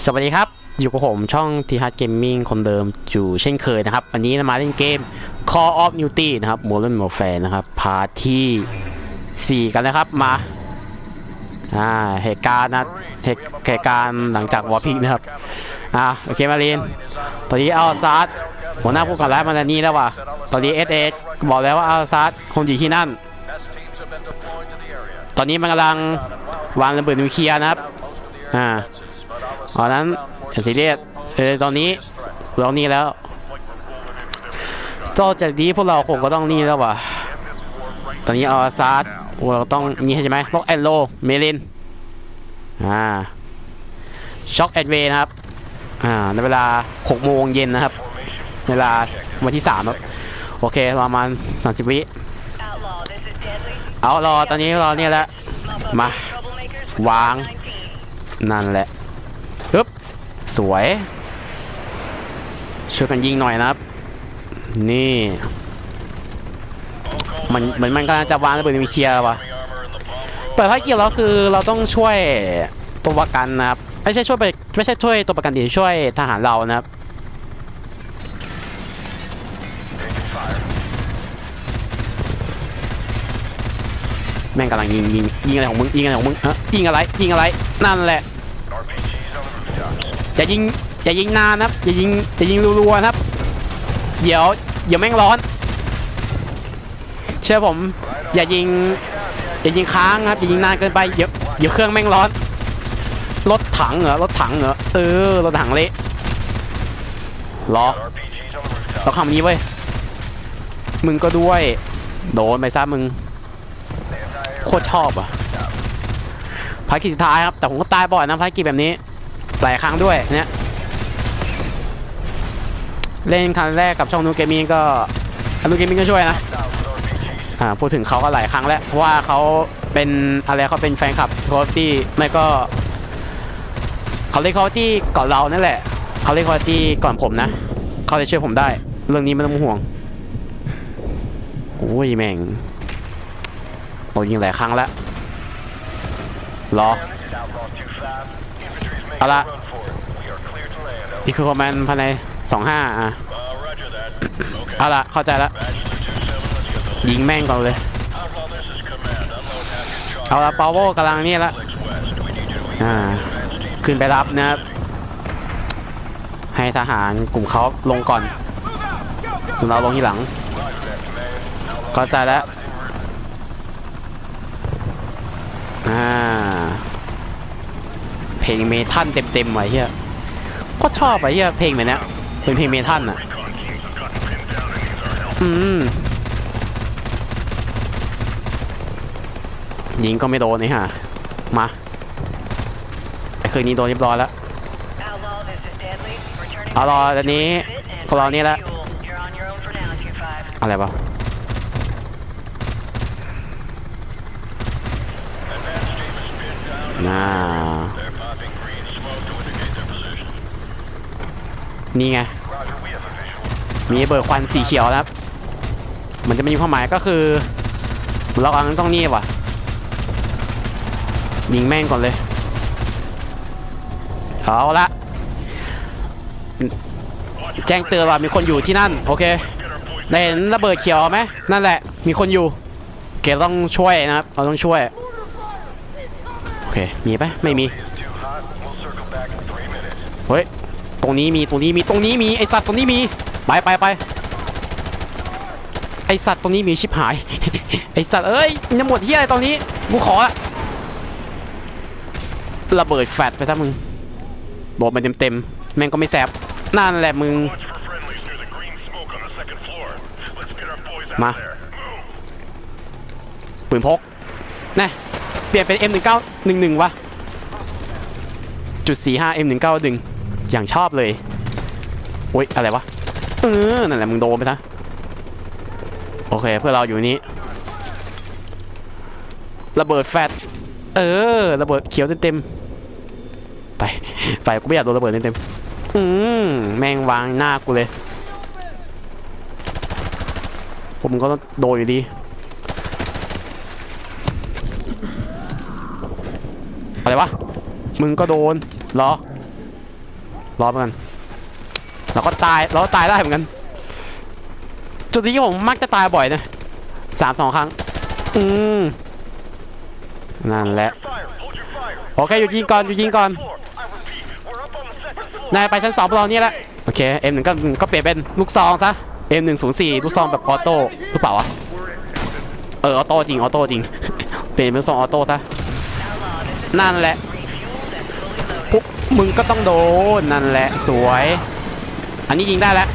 สวัสดีครับ อยู่กับผมช่อง t h a r d Gaming คนเดิมอยู่เช่นเคยนะครับ วันนี้เรามาเล่นเกม Call of Duty นะครับ Modern Warfare นะครับ พาร์ทที่ 4 กันนะครับมาอ่าเหตุการณ์นะเหตุเหตุการณ์หลังจากวอร์พิกนะครับอ่าโอเคมาเรียนตอนนี้เอัลซาร์ดหัวหน้าผู้ก่อร้ายมาแล้วนี่แล้วว่ะตอนนี้เอสเอบอกแล้วว่าเอัลซาร์ดคงอยู่ที่นั่น ตอนนี้มันกำลังวางระเบิดนิวเคลียร์นะครับอ่า ตอนนั้นอย่าซีเรียสเออตอนนี้เรานี่แล้วต่อจากนี้พวกเราคงก็ต้องนี่แล้ววะตอนนี้เอาซาร์ดเราต้องนี่ใช่ไหมล็อกแอนโลเมลินอ่าช็อกแอดเวนะครับอ่าในเวลา6โมงเย็นนะครับเวลาวันที่3ครับโอเคประมาณ30วิเอารอตอนนี้รอเนี่ยแหละ Motherfucking Ma. troublemakers, Wang. 19. นั่นแหละ สวย ช่วยกันยิงหน่อยนะครับ นี่ มันเหมือนมันกำลังจะวางระเบิดนิวเคลียร์ว่ะเปิดภารกิจแล้วคือเราต้องช่วยตัวประกันนะครับ ไม่ใช่ช่วยไปไม่ใช่ช่วยตัวประกันดิช่วยทหารเรานะครับแม่งกำลังยิงยิงยิงอะไรของมึงยิงอะไรของมึงฮะยิงอะไรยิงอะไรนั่นแหละ อย่ายิงอย่ายิงนานนะครับอย่ายิงอย่ายิงรัวๆนะครับ เดี๋ยวเดี๋ยวแม่งร้อน เชื่อผม อย่ายิงอย่ายิงค้างครับอย่ายิงนานเกินไปเดี๋ยวเดี๋ยวเครื่องแม่งร้อนรถถังเหรอรถถังเหรอเออรถถังเละรอเราคำนี้เว้ยมึงก็ด้วยโดนไปซะมึงโคตรชอบอะภารกิจสุดท้ายครับแต่ผมก็ตายบ่อยนะภารกิจแบบนี้ หลายครั้งด้วยเนี่ยเล่นครั้งแรกกับช่องนูเกมมิ่งก็นูเกมมิ่งก็ช่วยนะอ่าพูดถึงเขาก็หลายครั้งแล้วเพราะว่าเขาเป็นอะไรเขาเป็นแฟนคลับโคที่ไม่ก็เขาเล่นเขาที่ก่อนเรานั่นแหละเขาเล่นเขาที่ก่อนผมนะเขาเลยช่วยผมได้ เรื่องนี้ไม่ต้องห่วงโอ้ยแม่งโดนยิงหลายครั้งแล้วรอ เอาละนี่คือคอมแมนภายในสองห้าอะเอาละเข้าใจละยิงแม่งก่อนเลย เอาละปาวโวกำลังนี่ละอ่าขึ้นไปรับนะครับ ให้ทหารกลุ่มเขาลงก่อนส่วนเราลงที่หลัง เข้าใจแล้วอ่า เพลงเมทัลเต็มๆไว้เฮียก็ชอบไอ้เฮียเพลงแบบนี้เป็นเพลงเมทัลอะอืมยิงก็ไม่โดนนี่ฮะมาไอ้คืนนี้โดนเรียบร้อยแล้วเอารอตอนนี้พวกเรานี่ละอะไรวะน่า นี่ไง มีเบอร์ควันสีเขียวนะครับ มันจะมีความหมายก็คือ เรากำลังต้องนี่ว่ะ ยิงแม่งก่อนเลย เอาละแจ้งเตือนว่ามีคนอยู่ที่นั่น โอเคได้เห็นระเบิดเขียวไหมนั่นแหละ มีคนอยู่เคเราต้องช่วยนะครับเราต้องช่วย โอเค มีปะไม่มี เฮ้ย ตรงนี้มีตรงนี้มีตรงนี้มีไอสัตว์ตรงนี้มีไปไปไปไอสัตว์ตรงนี้มีชิบหาย ไอสัตว์เอ้ยมันจะหมดที่อะไรตอนนี้กูขอระเบิดแฟดไปถ้ามึงโดนไปเต็มๆแม่งก็ไม่แสบนั่นแหละมึง Watch for friendlies near the green smoke on the second floor. Let's get our boys out Ma. of there. Move. ปืนพกนะเปลี่ยนเป็น M1911 วะจุด45 M191 อย่างชอบเลยโอ๊ยอะไรวะเออนั่นแหละมึงโดนไปนะโอเคเพื่อเราอยู่นี้ระเบิดแฟดเออระเบิดเขียวเต็มๆไปไปกูไม่อยากโดนระเบิดเต็มๆอืมแม่งวางหน้ากูเลยผมก็ต้องโดนอยู่ดีอะไรวะมึงก็โดนเหรอ รอไปกันเราก็ตายเราตายได้เหมือนกัน จุดที่ผมมักจะตายบ่อยนะสามสองครั้ง อืมนั่นแหละ โอเคหยุดยิงก่อนหยุดยิงก่อน นายไปชั้นสองพวกเราเนี่ยแหละ โอเค M1 ก็ก็เปลี่ยนเป็นลูกซองซะ M104 ลูกซองแบบออโต้หรือเปล่าวะ เออออโต้จริงออโต้จริง เปลี่ยนเป็นลูกซองออโต้ซะ นั่นแหละ มึงก็ต้องโดนนั่นแหละสวย อันนี้ยิงได้แล้ว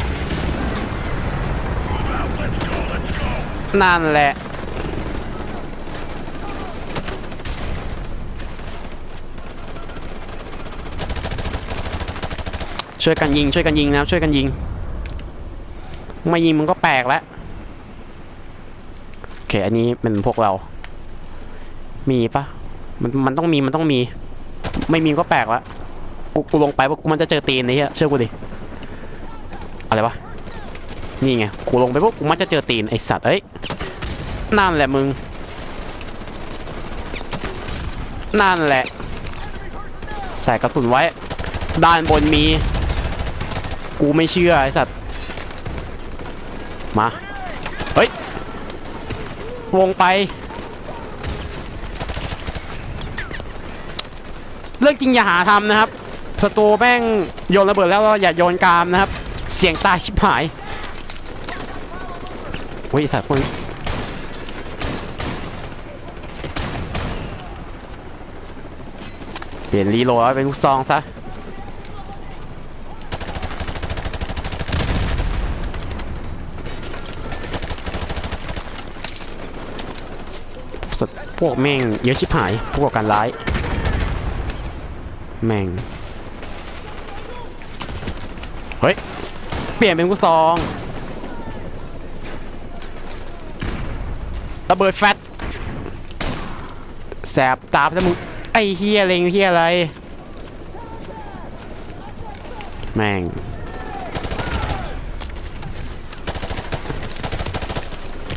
นั่นแหละ ช่วยกันยิง ช่วยกันยิงนะช่วยกันยิง ไม่ยิงมึงก็แปลกแล้วโอเค อันนี้เป็นพวกเรา มีปะมันมันต้องมีมันต้องมี ไม่มีก็แปลกละ กูกูลงไปว่ากูมันจะเจอตีนไอ้เหี้ยเชื่อกูดิอะไรวะนี่ไงกูลงไปปุ๊บกูมันจะเจอตีนไอสัตว์เอ้ยนั่นแหละมึงนั่นแหละ ใส่กระสุนไว้ ด้านบนมี กูไม่เชื่อไอสัตว์ มา เฮ้ยวงไป เรื่องจริงอย่าหาทำนะครับ ศัตรูแม่งโยนระเบิดแล้วเราอย่าโยนกามนะครับ เสียงตายชิบหายโอ้ยสัตว์พวกนี้เปลี่ยนรีโหลดเป็นลูกซองซะสัตว์พวกแม่งเยอะชิบหายพวกก่อการร้าย แม่ง เฮ้ย เปลี่ยนเป็นกูซองระเบิดแฟตแสบตาไปแล้วมึงไอ้เฮียเลงเฮียอะไร แม่ง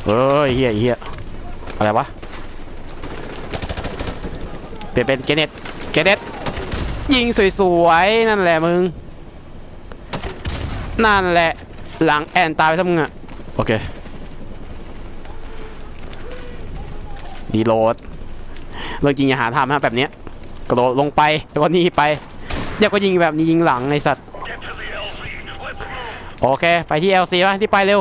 เฮ้ยเฮียเฮียอะไรวะ เปลี่ยนเป็นเกเน็ตเกเน็ตยิงสวยๆ นั่นแหละมึง นั่นแหละ หลังแอนตายไปซะมึงอะโอเคดีโหลดเรื่องจริงอย่าหาทำฮะแบบเนี้ยกระโดดลงไปแล้วก็หนี่ไปเดี๋ยวก็ยิงแบบนี้ยิงหลังไอสัตว์โอเค ไปที่ LC ป่ะที่ไปเร็ว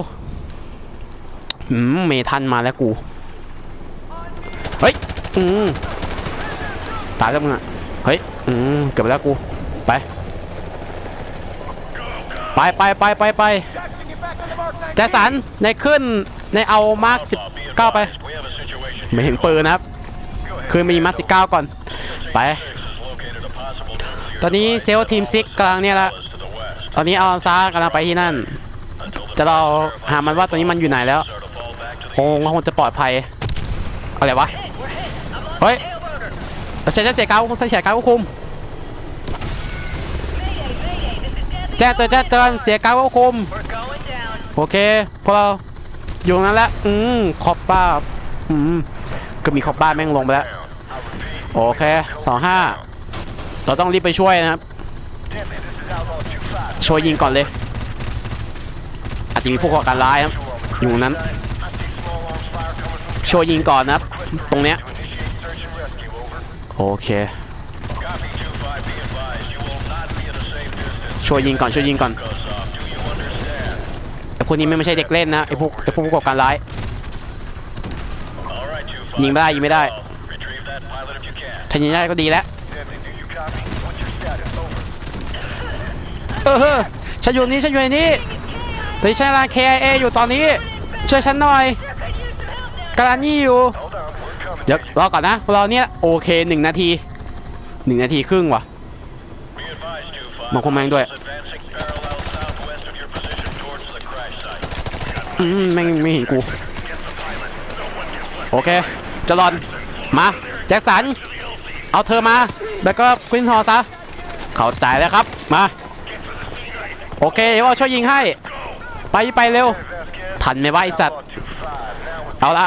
อืมเมทันมาแล้วกูเฮ้ยอืมตายแล้วมึงอะเฮ้ยอืมเกือบแล้วกูไป ไปไปไปไปไปแจ็คสันในขึ้นในเอามาร์คสิบเก้าไป ไม่เห็นปืนนะครับ คืนมีมาร์คสิบเก้าก่อน ไป ตอนนี้เซลทีมซิกกลังเนี่ยละตอนนี้เอาซากำลังไปที่นั่น จะเราหามันว่าตอนนี้มันอยู่ไหนแล้วคงคงจะปลอดภัยอะไรวะ เฮ้ยเราใช้เสียกาคุมเสียกาควบคุม แจ้งเตือนแจ้งเตือนเสียการควบคุม โอเคพวกเราอยู่นั้นแล้วอืมขอบบ้าอืมก็มีขอบบ้าแม่งลงไปแล้ว โอเคสองห้าเราต้องรีบไปช่วยนะครับ ช่วยยิงก่อนเลย อาจจะมีพวกก่อการร้ายครับ อยู่นั้น ช่วยยิงก่อนนะครับ ตรงเนี้ย โอเค ช่วยยิงก่อนช่วยยิงก่อน Goes off. Do you understand? ไอพวกนี้ไม่ใช่เด็กเล่นนะไอพวกไอพวกผู้ก่อการร้าย ยิงไม่ได้ยิงไม่ได้ ถ้ายิงได้ก็ดีแล้วเออฮ้อฉันอยู่นี่ฉันอยู่นนี้ตอนนี้ฉันกำลัง KIA อยู่ตอนนี้ช่วยฉันหน่อยกำลังนี่อยู่ เดี๋ยวรอก่อนนะเราเนี่ยโอเคหนึ่งนาทีหนึ่งนาทีครึ่งว่ะ มาคุมแมงด้วย Advancing parallel southwest of your position towards the crash site. อืมไม่งไม่เห็นกู โอเคจะรอน มา แจ็คสัน เอาเธอมา แล้วก็ควินฮอร์ซะ เข้าใจแล้วครับ มา โอเคเดี๋ยวเราช่วยยิงให้ ไปไปเร็ว ทันไหมวะไอสัตว์ เอาละ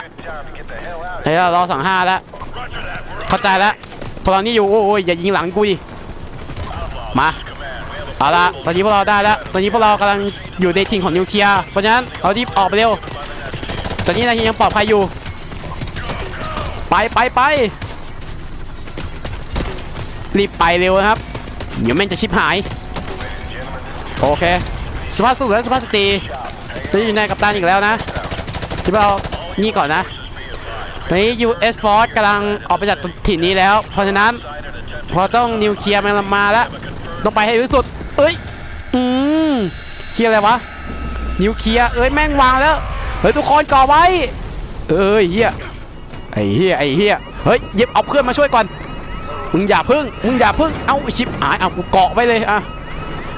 เฮ้ยเราสองห้าแล้ว เข้าใจแล้วพวกเรานี่อยู่ โอ้ยอย่ายิงหลังกูดิมา เอาละตอนนี้พวกเราได้แล้ว ตอนนี้พวกเรากำลังอยู่ในถิ่นของนิวเคลียร์เพราะฉะนั้นเรารีบออกไปเร็ว ตอนนี้นายยังปลอดภัยอยู่ ไปไปไปรีบไปเร็วนะครับ เดี๋ยวแม่งจะชิบหาย โอเคสภาพสุดและสภาพสตรีตอนนี้อยู่ในกัปตันอีกแล้วนะที่เรานี่ก่อนนะตอนนี้ US Force กำลังออกไปจากถิ่นนี้แล้ว เพราะฉะนั้นพอต้องนิวเคลียร์มันมาแล้วต้องไปให้ที่สุด เอ้ย อืมเคลียอะไรวะ นิวเคลียเอ้ยแม่งวางแล้ว เฮ้ยทุกคนก่อไว้ เอ้ยเฮียไอ้เฮียไอ้เฮียเฮ้ยเย็บเอาเพื่อนมาช่วยก่อน มึงอย่าพึ่ง มึงอย่าพึ่ง เอาชิบหายเอากูเกาะไว้เลยอะ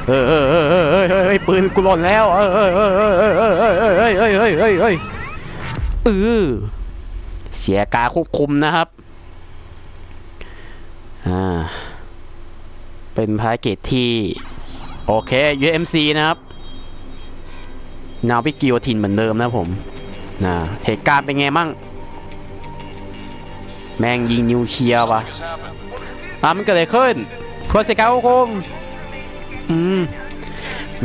เออเออเออเออเออปืนกูหล่นแล้ว เออเออเออเออเออเออเออเออเออเออเออเออเออเออเสียการควบคุมนะครับ อ่า เป็นภารกิจที่ โอเค UMC นะครับ นาวิกิโอทินเหมือนเดิมนะผมนะเหตุการณ์เป็นไงมั่ง แม่งยิงนิวเคลียร์วะอะมันเกิดอะไรขึ้นพลเสกาคงอืม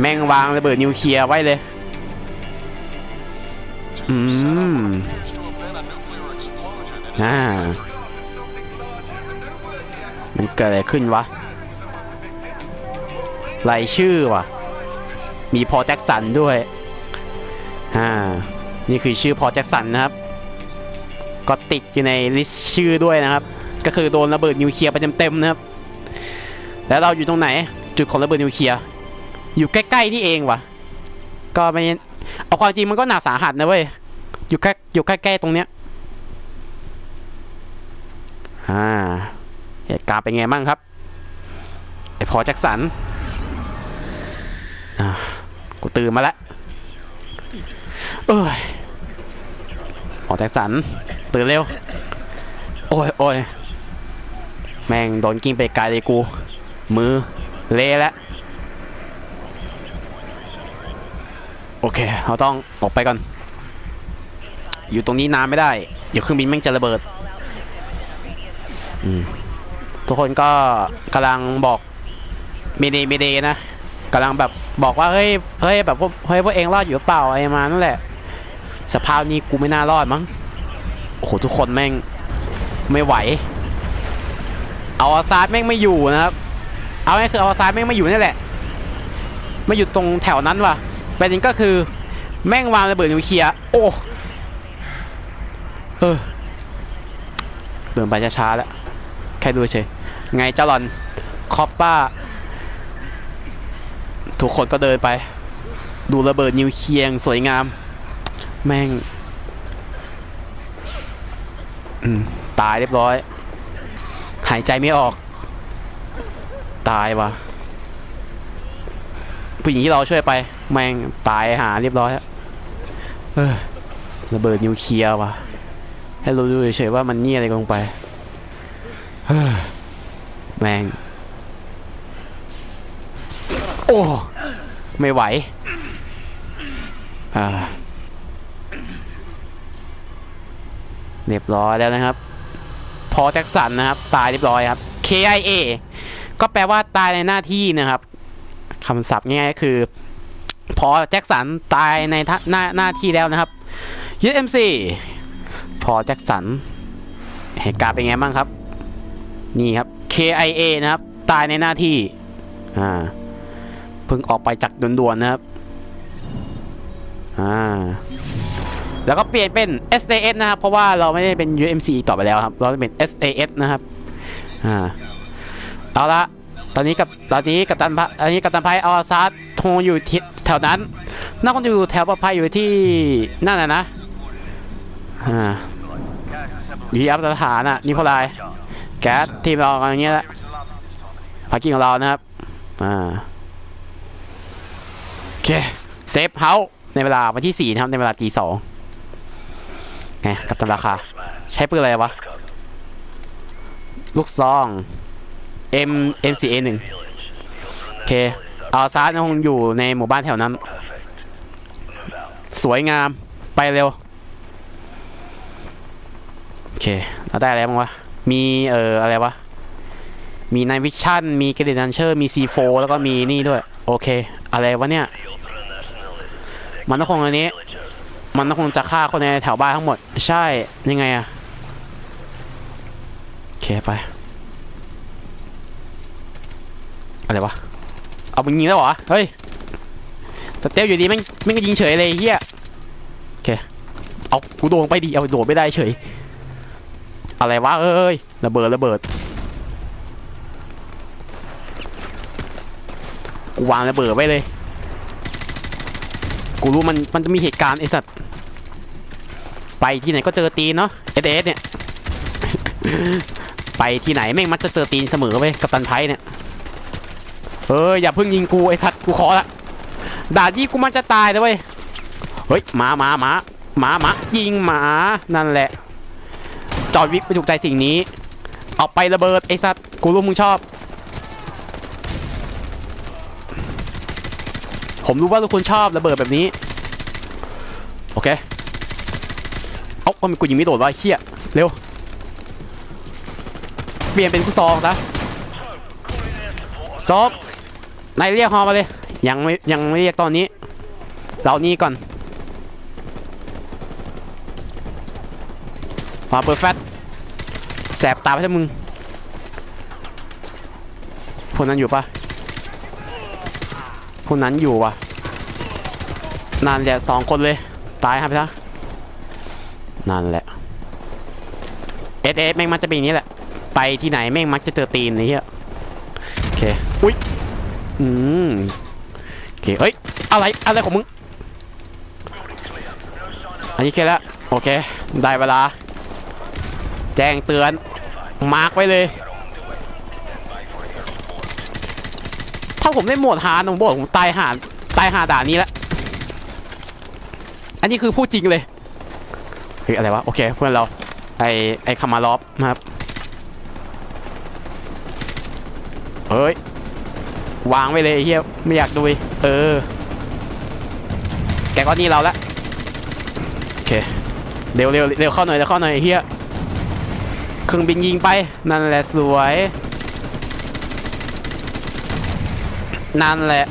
แม่งวางระเบิดนิวเคลียร์ไว้เลย อืมอ่ามันเกิดอะไรขึ้นวะ รายชื่อว่ะ มีพอแจ็คสันด้วยอ่านี่คือชื่อพอแจ็คสันนะครับ ก็ติดอยู่ในลิสต์ชื่อด้วยนะครับ ก็คือโดนระเบิดนิวเคลียร์ไปเต็มๆนะครับ แล้วเราอยู่ตรงไหน จุดของระเบิดนิวเคลียร์อยู่ใกล้ๆนี่เองว่ะ ก็ไม่เอาความจริงมันก็หนักสาหัสนะเว้ยอยู่ใกล้อยู่ใกล้ๆตรงเนี้ยอ่าเหตุการณ์เป็นไงบ้างครับไอพอแจ็คสัน อ่ากูตื่นมาแล้วเอ้ยพอแจ็คสัน ตื่นเร็ว โอ้ยโอ้ยแม่งโดนกิ้งไปไกลเลยกู มือ เละแล้ว โอเค เราต้องออกไปก่อน อยู่ตรงนี้นานไม่ได้ เดี๋ยวเครื่องบินแม่งจะระเบิด ทุกคนก็กำลังบอกเมเดเมเดนะ กำลังแบบบอกว่าเฮ้ยเฮ้ยแบบพวกเฮ้ยพวกเองรอดอยู่เปล่าอะไรมานั่นแหละ สภาพนี้กูไม่น่ารอดมั้งโอ้โหทุกคนแม่งไม่ไหว เอาอาซาดแม่งไม่อยู่นะครับ เอาง่ายคือเอาอาซาดแม่งไม่อยู่นี่แหละไม่อยู่ตรงแถวนั้นว่ะประเด็นก็คือแม่งวางระเบิดนิวเคลียร์โอ้เออเดินไปช้าๆแล้วแค่ดูเฉยไงเจ้าหลอนคอปป้า ทุกคนก็เดินไป ดูระเบิดนิวเคลียงสวยงาม แม่งตายเรียบร้อย หายใจไม่ออก ตายวะผู้หญิงที่เราช่วยไป แม่งตายหาเรียบร้อยอะเออระเบิดนิวเคลียร์วะให้เรู้ดูเฉยๆว่ามันเนี่ยอะไรลงไปเฮ้ยแม่งโอ้ ไม่ไหวอ่าเรียบร้อยแล้วนะครับ พอแจ็คสันนะครับ ตายเรียบร้อยครับ KIA ก็แปลว่าตายในหน้าที่นะครับคำศัพท์ง่ายๆคือ พอแจ็คสันตายในท่าหน้าหน้าที่แล้วนะครับ UMC พอแจ็คสันเหตุการณ์เป็นไงบ้างครับ นี่ครับ KIA นะครับ ตายในหน้าที่ อ่า เพิ่งออกไปจากด่วนๆนะครับอ่าแล้วก็เปลี่ยนเป็น SAS นะครับ เพราะว่าเราไม่ได้เป็น UMC ต่อไปแล้วครับ เราเป็น SAS นะครับอ่าเอาละตอนนี้กับตอนนี้กับตันพะตอนนี้กับตันไพเอาซาร์ทงอยู่ที่แถวนั้นน่าคนอยู่แถวปลอดภัยอยู่ที่นั่นนะนะอ่ายีอัปสถานอะนิโคลายแก๊สทีมเราอย่างเงี้ยแหละภารกิจของเรานะครับอ่า เคเซฟเฮาในเวลาวันที่สี่นะครับในเวลาตีสองไงกับตันราคา ใช้ปืนอะไรวะ ลูกซอง M MCA หนึ่งโอเคอาซาร์ดคงอยู่ในหมู่บ้านแถวนั้น สวยงามไปเร็ว โอเค เราได้อะไรบ้างวะ มีเอ่ออะไรวะ มีนายวิชั่น มีเกรดดันเชอร์ มีซีโฟแล้วก็มีนี่ด้วย โอเค อะไรวะเนี่ย มันต้องคงอันนี้ มันต้องคงจะฆ่าคนในแถวบ้านทั้งหมด ใช่ยังไงอะโอเคไปอะไรวะเอามึงยิงแล้วเหรอเฮ้ยแต่เต้วอยู่ดีแม่งแม่งก็ยิงเฉยเลยไอ้เฮียโอเคเอากูโดนไปดิเอาโดดไม่ได้เฉย อะไรวะเอ้ยระเบิดระเบิดกูวางระเบิดไว้เลย กูรู้มันมันจะมีเหตุการณ์ไอ้สัตว์ไปที่ไหนก็เจอตีนเนาะเอสเอสเนี่ย ไปที่ไหนแม่งมักจะเจอตีนเสมอเว้ยกับตันไพเนี่ยเอออย่าเพิ่งยิงกูไอ้สัตว์กูขอละด่าที่กูมันจะตายนะเว้ยเฮ้ยหมาหมาหมาหมาหมายิงหมานั่นแหละ จอดวิกไปถูกใจสิ่งนี้เอาไประเบิดไอ้สัตว์กูรู้มึงชอบ ผมรู้ว่าทุกคนชอบระเบิดแบบนี้ โอเค เอาก็มีกูยิงไม่โดดวะไอ้เฮียเร็ว เปลี่ยนเป็นฟุซอลซะซอฟนายเรียกฮอมาเลย ยังไม่ยังไม่เรียกตอนนี้ เรานี่ก่อนมาเปิดแฟตแสบตาไปถ้ามึงคนนั้นอยู่ปะ คนนั้นอยู่วะนั่นแหละสองคนเลย ตายครับพี่นะนั่นแหละเอสเอสแม่งมันจะเป็นอย่างนี้แหละ ไปที่ไหนแม่งมักจะเจอตีนนี่เฮียโอเคอุ้ยอืมโอเคเฮ้ยอะไรอะไรของมึงอันนี้แค่แล้วโอเค ได้เวลา แจ้งเตือนมาร์กไว้เลยาผมได้หมดฮาร์ดบอกผมตายหาตายหาด่านนี้แล้วอันนี้คือพูดจริงเลยเฮ้ยอะไรวะ โอเค เพื่อนเรา ไอไอคามาลอฟนะครับ เฮ้ย วางไว้เลยเฮียไม่อยากดูเออ แกก็นี่เราละโอเค เร็วเร็วเร็วเข้าหน่อยเร็วเข้าหน่อยเฮียเครื่องบินยิงไป นั่นแหละสวย นั่นแหละ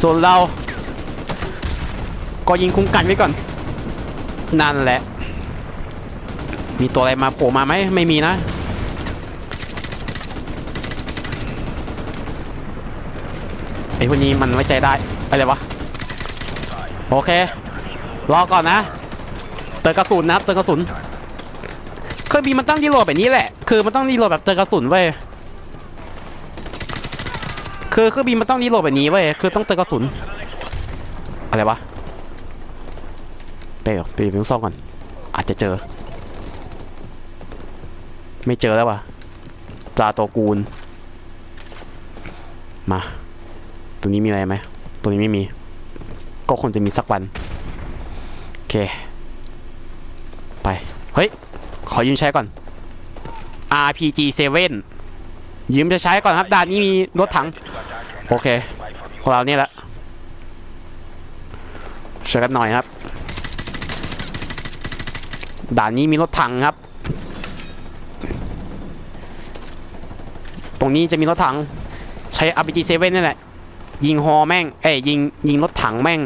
ส่วนเรา ก็ยิงคุ้มกันไว้ก่อน นั่นแหละ มีตัวอะไรมาโผล่มาไหมไม่มีนะไอ้พวกนี้มันไว้ใจได้อะไรวะโอเค รอก่อนนะ เติมกระสุนนะครับเติมกระสุนเครื่องบินมันต้องรีโหลดแบบนี้แหละ คือมันต้องรีโหลดแบบเติมกระสุนเว้ย คือเครื่องบินมันต้องรีโหลดแบบนี้เว้ยคือต้องเติมกระสุน อะไรวะไปก่อนไปดูซ่องก่อน อาจจะเจอ ไม่เจอแล้ววะปลาตัวกูล มา ตัวนี้มีอะไรไหมตัวนี้ไม่มี ก็คงจะมีสักวันโอเค ไป เฮ้ย ขอยืมใช้ก่อน RPG 7ยืมจะใช้ก่อนครับด่านนี้มีรถถัง โอเคของเราเนี่ยแหละช่วยกันหน่อยครับ ด่านนี้มีรถถังครับ ตรงนี้จะมีรถถัง ใช้ RPG 7 นี่แหละ ยิงฮอแม่ง เอ้ยยิงยิงรถถังแม่ง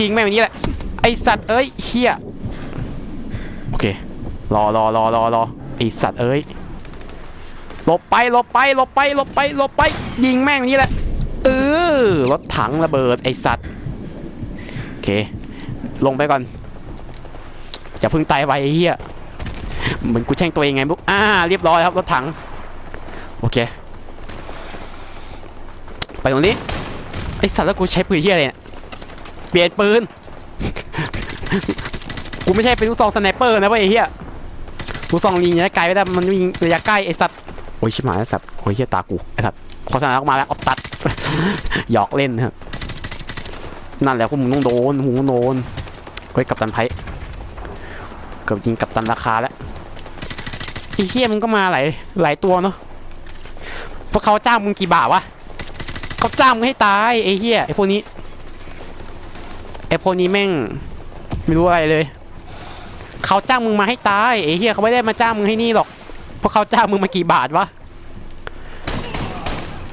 ยิงแม่งแบบนี้แหละ ไอสัตว์เอ้ยเชี่ยโอเค รอรอรอรอรอไอสัตว์เอ้ย หลบไปหลบไปหลบไปหลบไปหลบไป ยิงแม่งนี้แหละเออรถถังระเบิดไอสัตว์โอเค ลงไปก่อนอย่าพิ่งตายไปไอเหี้ยเหมือนกูแช่งตัวเองไงบุ๊กอ่าเรียบร้อยครับรถถัง โอเค ไปตรงนี้ไอสัตว์แล้วกูใช้ปืนเฮียอะไรเนี่ยเปลี่ยนปืนกูไม่ใช่เป็นลูกซองสไนเปอร์นะเว้ยไอเฮียลูกซองยิงระยะไกลไม่ได้มันยิงระยะใกล้ไอสัตว์ อ้ยชิบหายไอสัตว์โอ้ยเฮียตากูไอ้สัตว์โฆษณาออกมาแล้วออฟตัดหยอกเล่นครับนั่นแหละพวกมึงต้องโดนมึงต้องโดนเฮ้ยกัปตันไพ่เกือบยิงกัปตันราคาแล้วไอ้เฮียมึงก็มาหลายหลายตัวเนาะพวกเขาจ้างมึงกี่บาทวะเขาจ้างมึงให้ตายไอ้เหี้ยไอ้พวกนี้ไอ้พวกนี้แม่งไม่รู้อะไรเลย เขาจ้างมึงมาให้ตายไอ้เหี้ยเขาไม่ได้มาจ้างมึงให้นี่หรอก พวกเขาจ้างมึงมากี่บาทวะ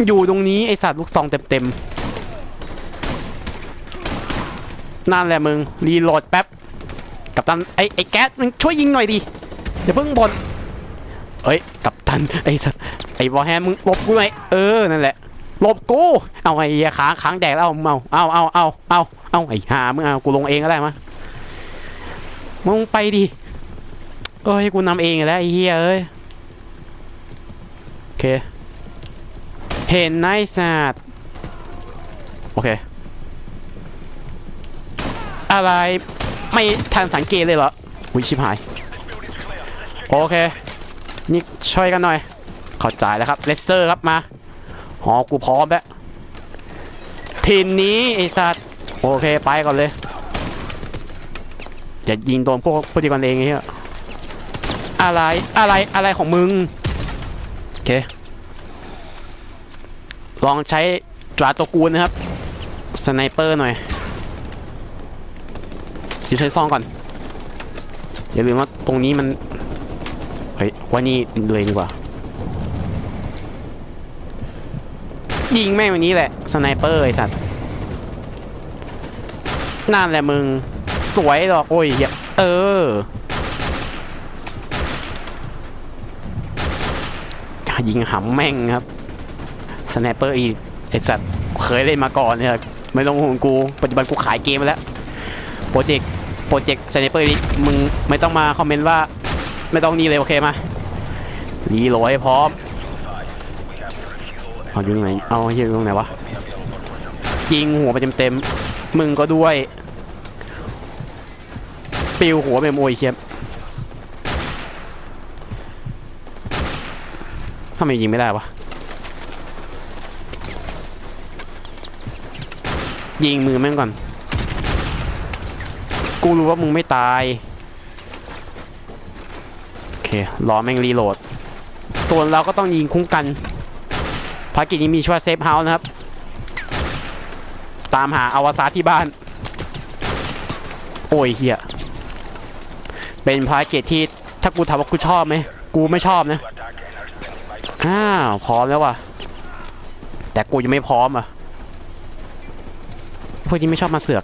อยู่ตรงนี้ไอสัตว์ลูกซองเต็มๆ นั่นแหละมึง รีโหลดแป๊บ กับตันไอไอแก๊สมึงช่วยยิงหน่อยดิอย่าเพิ่งบนเอ้ย กับตันไอสัตว์ไอบอลแฮมมึงหลบกูหน่อยเออ นั่นแหละหลบกู เอาไอ้เหี้ยค้างค้างแดกแล้วเอาเอาเอาเอาเอาเอาไอ้หามึงเอากูลงเองก็ได้มะมึงไปดิเอ้ยกูนำเองแล้วไอ้เหี้ยเอ้ย เค เห็นนายสัตว์โอเค อะไรไม่ทันสังเกตเลยเหรออุ้ยชิบหาย โอเค นี่ช่วยกันหน่อย เข้าใจแล้วครับเลสเซอร์ครับมาหอกูพร้อมแล้วทีมนี้ไอ้สัตว์โอเคไปก่อนเลยอย่ายิงโดนพวกพวกดีกันเองเหี้ยอะไรอะไรอะไรของมึง เค ลองใช้ตราตัวกูนะครับ สไนเปอร์หน่อยจะใช้ซองก่อน อย่าลืมว่าตรงนี้มัน เฮ้ยว่านี่เลยดีกว่า ยิงแม่งวันนี้แหละ สไนเปอร์ไอ้สัตว์นั่นแหละมึง สวยหรอกโอ้ยเออ ยิงหำแม่งครับสไนเปอร์อีไอสัตว์เคยเล่นมาก่อนเนี่ยไม่ต้องห่วงกูปัจจุบันกูขายเกมแล้วโปรเจกต์โปรเจกต์สไนเปอร์นี่มึงไม่ต้องมาคอมเมนต์ว่าไม่ต้องนี่เลยโอเคมารีโหลดให้พร้อมเอาอยู่ตรงไหนเอาอยู่ตรงไหนวะยิงหัวไปเต็มๆมึงก็ด้วยปิวหัวไปโมยเชียบ ทำไมยิงไม่ได้วะ ยิงมือแม่งก่อน กูรู้ว่ามึงไม่ตาย โอเค รอแม่งรีโหลด ส่วนเราก็ต้องยิงคุ้มกันภารกิจนี้มีชื่อว่าเซฟเฮาส์นะครับ ตามหาอวสานที่บ้าน โอ้ยเฮียเป็นภารกิจที่ถ้ากูถามว่ากูชอบไหม กูไม่ชอบนะ อ้าวพร้อมแล้วว่ะ แต่กูยังไม่พร้อมอะพวกนี้ไม่ชอบมาเสือก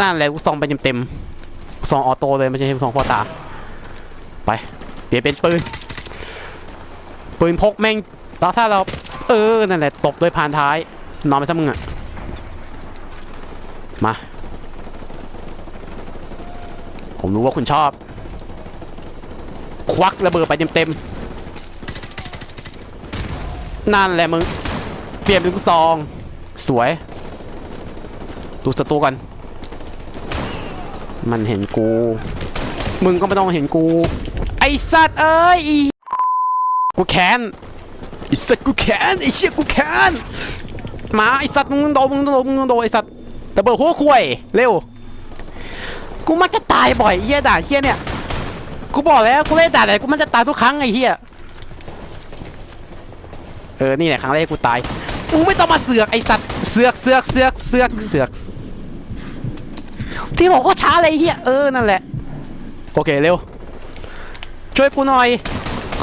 นั่นแหละกูซองไปเต็มๆซองออโต้เลยไม่ใช่ซองพ่อตา ไป เปลี่ยนเป็นปืน ปืนพกแม่งแล้วถ้าเรา เออ นั่นแหละ ตบด้วยพานท้าย นอนไปซะมึงอะ มา ผมรู้ว่าคุณชอบ ควักระเบิดไปเต็มๆ นั่นแหละมึง เปลี่ยนเป็นลูกซอง สวย ดูศัตรูกัน มันเห็นกู มึงก็ไม่ต้องเห็นกู ไอสัตว์เอ้ย กูแค้นไอสัตว์กูแค้นไอเชี่ยกูแค้นมาไอสัตว์มึงโดนมึงโดนมึงโดนไอสัตว์ระเบิดหัวคุยเร็ว กูมันจะตายบ่อยเฮียด่าเฮียเนี่ย กูบอกแล้วกูเล่นด่าอะไรกูมันจะตายทุกครั้งไอเฮีย เออ นี่แหละครั้งแรกกูตายมึงไม่ต้องมาเสือกไอสัตว์เสือกเสือกเสือกเสือกเสือก ที่บอกก็ช้าเลยเฮียเออ นั่นแหละ โอเค เร็ว ช่วยกูหน่อย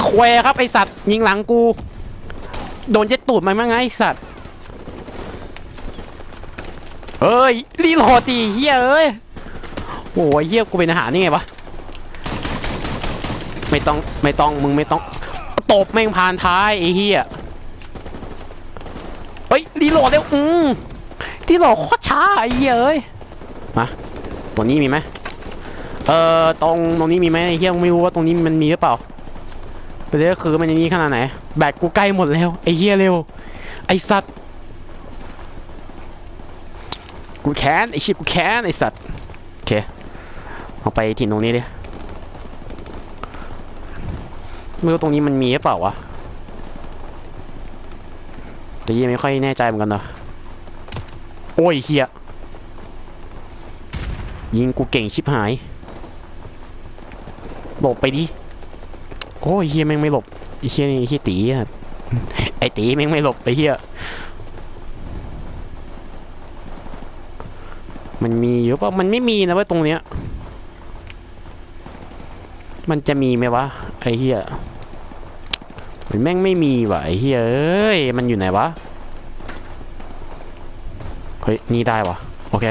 แควครับไอสัตว์ ยิงหลังกู โดนเจ็ดตูดมามั้งไงไอสัตว์เอ้ย รีโหลดดิเฮียเอ้ยโอ้ยเฮียกูเป็นอาหารนี่ไงวะ ไม่ต้อง ไม่ต้อง มึงไม่ต้อง ตบแม่งผ่านท้ายไอ้เฮีย เฮ้ยรีโหลดเร็วอืมรีโหลดโคตรช้าไอ้เฮียเอ้ยมาตัวนี้มีไหมเอ่อตรงตรงนี้มีไหมไอ้เฮียไม่รู้ว่าตรงนี้มันมีหรือเปล่าประเด็นก็คือมันอย่างนี้ขนาดไหนแบตกูใกล้หมดแล้วไอ้เฮียเร็ว ไอ้สัตว์กูแค้นไอ้ชิบกูแค้นไอ้สัตว์โอเคเอาไปที่ตรงนี้ดิไม่รู้ตรงนี้มันมีหรือเปล่าวะ แต่ยังไม่ค่อยแน่ใจเหมือนกันเนาะโอ้ยเฮียยิงกูเก่งชิบหาย หลบไปดิ โอ้ยเฮียแม่งไม่หลบไอ้เฮียนี่เฮียตีอะไอตีแม่งไม่หลบไอเฮียมันมีอยู่ป่ะมันไม่มีนะเว่าตรงเนี้ย มันจะมีไหมวะไอเฮีย มันแม่งไม่มีว่ะไอ้เฮ้ยเอ้มันอยู่ไหนวะ เฮ้ย นี่ได้วะโอเค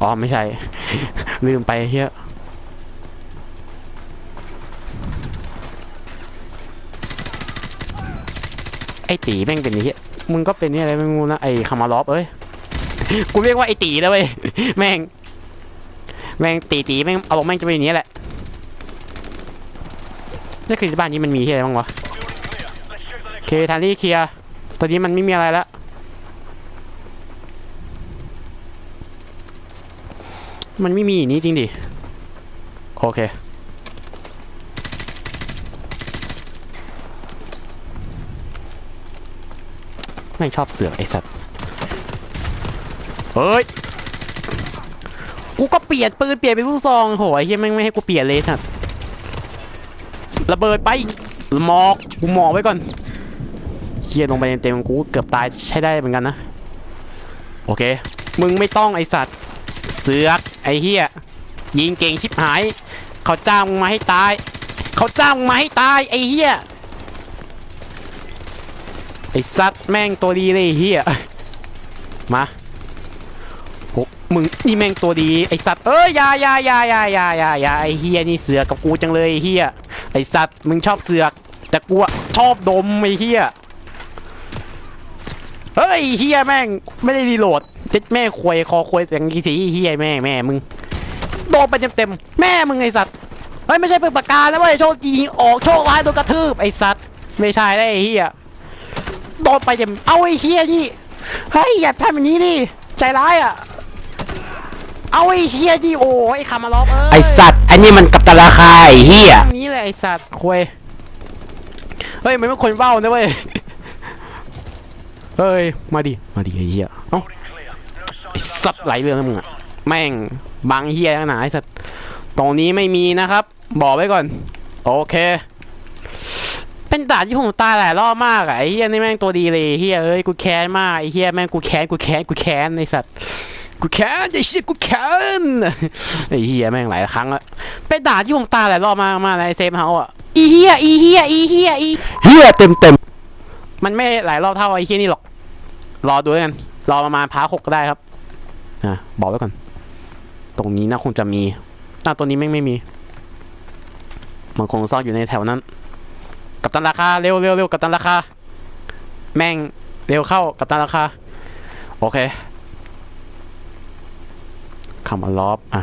อ๋อ ไม่ใช่ ลืมไปเฮียไอตีแม่งเป็นไอ้เฮียมึงก็เป็นนี่อะไรไม่รู้นะ ไอคามาลอฟเอ้ย กูเรียกว่าไอตีแล้วเว้ยแม่ง แม่งตีตีแม่งเอาแม่งจะเป็นอย่างนี้แหละนี่คือบ้านนี้มันมีที่อะไรบ้างวะโอเคทานที่เคลียร์ตอนนี้มันไม่มีอะไรแล้วมันไม่มีอย่างนี้จริงดิ โอเค ไม่งชอบเสือกไอสัตว์ เฮ้ย กูก็เปลี่ยนปืนเปลี่ยนเป็นลูกซองโหไอ้เหี้ยแม่งไม่ให้กูเปลี่ยนเลยสัตว์ระเบิดไปหมอกกูหมอกไว้ก่อนเฮียลงไปเต็มๆกูเกือบตายใช้ได้เหมือนกันนะ โอเค มึงไม่ต้องไอสัตว์ เสือกไอเฮียยิงเก่งชิบหาย เขาจ้างมึงมาให้ตาย เขาจ้างมึงมาให้ตายไอเฮียไอสัตว์แม่งตัวดีเลยเฮียมา มึงนี่แม่งตัวดีไอสัตว์เอ้ยอยาอยาอยาอยาอยาอยาอยาไอเฮียนี่เสือกกับกูจังเลยไอ้เฮียไอสัตว์มึงชอบเสือก แต่กูอะชอบดมไอเฮียเฮ้ยเฮียแม่งไม่ได้รีโหลดเจ็ดแม่ควยคอควยเสียงกีสีเฮียแม่แม่มึงโดนไปเต็มๆแม่มึงไอสัตว์เฮ้ยไม่ใช่เปืนปากกานะเว้ยโชคยิงออกโชคร้ายโดนกระทืบไอสัตว์ไม่ใช่ได้ไอเฮียโดนไปเต็มเอาไอเฮียนี่เฮ้ยอย่าทำแบบนี้ดิใจร้ายอะ เอาไอเฮียดิโอ้ไอคามาล็อกเอ้ยไอสัตว์อันนี้มันกับตราคาไอเฮียตรงนี้เลยไอสัตว์ควยเฮ้ยมันไม่คนเบ้านะเว้ยเฮ้ยมาดิมาดิไอ้เหี้ยเอ้าไอสัตว์ไหลเรื่องนะมึงอะแม่งบางเหี้ยขนาดไอสัตว์ตรงนี้ไม่มีนะครับ บอกไว้ก่อน โอเค เป็นด่านที่ผมตายหลายรอบมากอะไอ้เหี้ยนี่แม่งตัวดีเลยไอ้เหี้ยเอ้ยกูแค้นมากไอ้เหี้ยแม่งกูแค้นกูแค้นกูแค้นไอสัตว์ กูแค้นไอ้เหี้ยกูแค้นไอ้เหี้ยแม่งหลายครั้งละเป็นด่านที่ผมตายหลายรอบมากมากในเซฟเฮาส์อะอีเหี้ยอีเหี้ยอีเหี้ยอีเฮียเต็มเต็มมันไม่หลายรอบเท่าไอ้เหี้ยนี่หรอก รอดูแล้วกันรอประมาณพาร์ทหกก็ได้ครับอะบอกไว้ก่อน ตรงนี้น่าคงจะมีอะตัวนี้แม่งไม่มีมันคงซ่อนอยู่ในแถวนั้น กับตันราคาเร็วเร็วเร็วกับตันราคา แม่งเร็วเข้ากับตันราคา โอเค คำมาล้อมอะ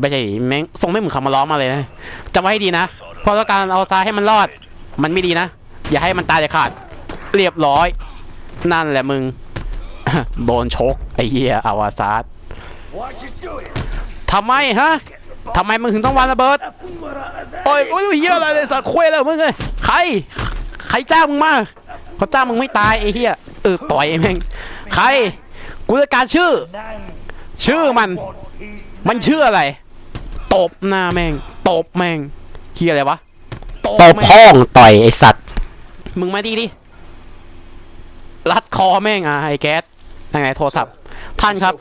ไม่ใช่แม่งส่งไม่เหมือนคำมาล้อมมาเลยนะจำไว้ให้ดีนะเพราะต้องการเอาซ้ายให้มันรอด มันไม่ดีนะ อย่าให้มันตายเด็ดขาด เรียบร้อย นั่นแหละมึง โดนชก ไอ้เหี้ยอาวาซาดทำไมฮะทำไมมึงถึงต้องวางระเบิด โอ้ยโอ้ยเหี้ยอะไรเลยสัตว์คุยแล้วมึงเลยใคร ใครจ้ามึงมาเขาจ้ามึงไม่ตายไอ้เหี้ยเออต่อยแม่ง ใคร กูจะการชื่อ ชื่อมัน มันชื่ออะไร ตบหน้าแม่ง ตบแม่งเฮียอะไรวะ ตบแม่งพ้องต่อยไอสัตว์ มึงมาดีดิ รัดคอแม่งอะไอ้แก๊สทางไหนโทรศัพท์ ท่านครับ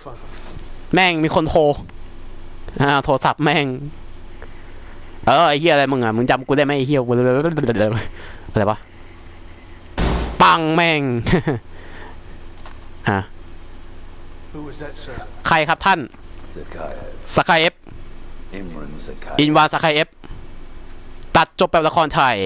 แม่งมีคนโทร อ่า โทรศัพท์แม่ง เออไอ้เฮียอะไรมึงอะ มึงจำกูได้ไหมไอ้เฮียกูอะไรวะ ปังแม่ง อะ ใครครับท่าน Zakaya. สกายเอฟ Imran Zakaya. อินวาสกายเอฟตัดจบแบบละครไทย